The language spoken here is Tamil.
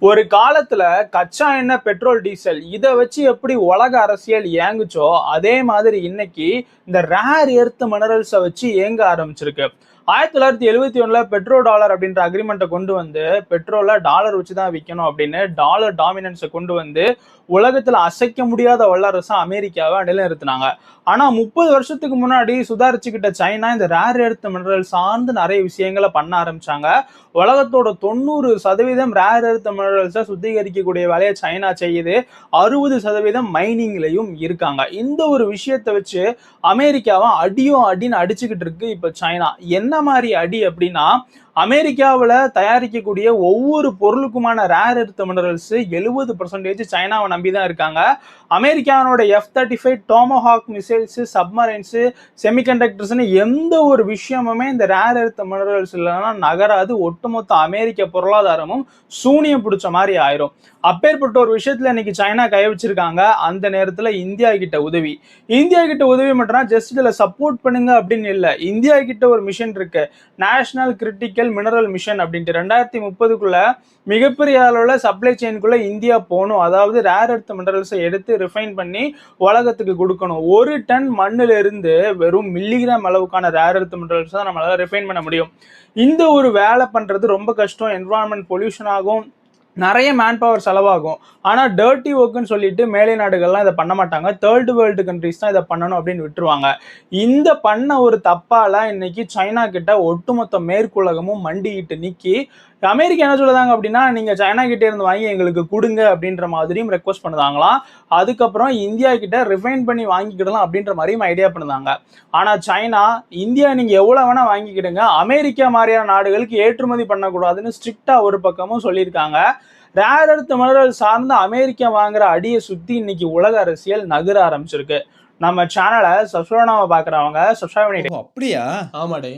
ஒரு காலத்துல கச்சா எண்ணெய் பெட்ரோல் டீசல் இதை வச்சு எப்படி உலக அரசியல் இயங்குச்சோ அதே மாதிரி இன்னைக்கு இந்த ரேர் எர்த் மினரல்ஸை வச்சு இயங்க ஆரம்பிச்சிருக்கு. ஆயிரத்தி தொள்ளாயிரத்தி எழுபத்தி ஒன்றில் பெட்ரோ டாலர் அப்படின்ற அக்ரிமெண்ட்டை கொண்டு வந்து பெட்ரோலை டாலர் வச்சு தான் விற்கணும் அப்படின்னு டாலர் டாமினன்ஸை கொண்டு வந்து உலகத்தில் அசைக்க முடியாத வல்லரசை அமெரிக்காவை நிலைநிறுத்தினாங்க. ஆனால் முப்பது வருஷத்துக்கு முன்னாடி சுதாரிச்சுக்கிட்ட சைனா இந்த ரேர் எர்த் மினரல் சார்ந்து நிறைய விஷயங்களை பண்ண ஆரம்பிச்சாங்க. உலகத்தோட தொண்ணூறு சதவீதம் ரேர் எர்த் மினரல்ஸை சுத்திகரிக்கக்கூடிய வேலையை சைனா செய்யுது. அறுபது சதவீதம் மைனிங்லையும் இருக்காங்க. இந்த ஒரு விஷயத்தை வச்சு அமெரிக்காவை அடியும் அடின்னு அடிச்சுக்கிட்டு இருக்கு இப்போ சைனா. என்ன மாதிரி அடி அப்படின்னா அமெரிக்காவில் தயாரிக்கக்கூடிய ஒவ்வொரு பொருளுக்குமான ரேர் எர்த் மினரல்ஸ் எழுபது பர்சன்டேஜ் சைனாவை நம்பி தான் இருக்காங்க. அமெரிக்கானோட F thirty five Tomahawk missiles submarines செமிகண்டக்டர்ஸ்னு எந்த ஒரு விஷயமுமே இந்த ரேர் எர்த் மினரல்ஸ் இல்லைன்னா நகராது. ஒட்டுமொத்த அமெரிக்க பொருளாதாரமும் சூனியம் பிடிச்ச மாதிரி ஆயிரும். அப்பேற்பட்ட ஒரு விஷயத்தில் இன்னைக்கு சைனா கை வச்சிருக்காங்க. அந்த நேரத்தில் இந்தியா கிட்ட உதவி. இந்தியா கிட்ட உதவி மட்டும் ஜஸ்ட் இதில் சப்போர்ட் பண்ணுங்க அப்படின்னு இல்லை. இந்தியா கிட்ட ஒரு மிஷன் இருக்கு. நேஷனல் கிரிட்டிக்கல் மினரல் மிஷன் அப்படின்ட்டு. ரெண்டாயிரத்தி முப்பதுக்குள்ள மிகப்பெரிய அளவில் சப்ளை செயின்குள்ள இந்தியா போகணும். அதாவது ரேர் எர்த் மினரல்ஸை எடுத்து ரிஃபைன் பண்ணி உலகத்துக்கு கொடுக்கணும். ஒரு டன் மண்ணில் இருந்து வெறும் மில்லிகிராம் அளவுக்கான ரேர் எர்த் மினரல்ஸ் தான் நம்மளால ரிஃபைன் பண்ண முடியும். இந்த ஒரு வேலை பண்ணுறது ரொம்ப கஷ்டம். என்வரான்மெண்ட் பொல்யூஷன் ஆகும். நிறைய மேன் பவர் செலவாகும் ஆனால் டர்ட்டி ஒர்க்குன்னு சொல்லிட்டு மேலை நாடுகள்லாம் இதை பண்ண மாட்டாங்க. தேர்ட் வேர்ல்டு கண்ட்ரிஸ் தான் இதை பண்ணணும் அப்படின்னு விட்டுருவாங்க. இந்த பண்ண ஒரு தப்பால இன்னைக்கு சைனா கிட்ட ஒட்டுமொத்த மேற்குலகமும் மண்டிக்கிட்டு நிற்கி அமெரிக்கா என்ன சொல்லுதாங்க அப்படின்னா நீங்க சைனா கிட்ட இருந்து வாங்கி எங்களுக்கு கொடுங்க அப்படின்ற மாதிரியும் ரெக்வஸ்ட் பண்ணுதாங்களாம். அதுக்கப்புறம் இந்தியா கிட்ட ரிஃபைன் பண்ணி வாங்கிக்கிடலாம் அப்படின்ற மாதிரியும் ஐடியா பண்ணுதாங்க. ஆனா சைனா இந்தியா நீங்க எவ்வளவு வேணா வாங்கிக்கிடுங்க. அமெரிக்கா மாதிரியான நாடுகளுக்கு ஏற்றுமதி பண்ணக்கூடாதுன்னு ஸ்ட்ரிக்டா ஒரு பக்கமும் சொல்லியிருக்காங்க. ரேர் எர்த் மினரல் சார்ந்த அமெரிக்கா வாங்குற அடியை சுத்தி இன்னைக்கு உலக அரசியல் நகர ஆரம்பிச்சிருக்கு. நம்ம சேனலை சப்ஸ்கிரைப் பண்ணாம பாக்குறவங்க சப்ஸ்கிரைப் பண்ணிட்டு அப்படியா? ஆமாடே.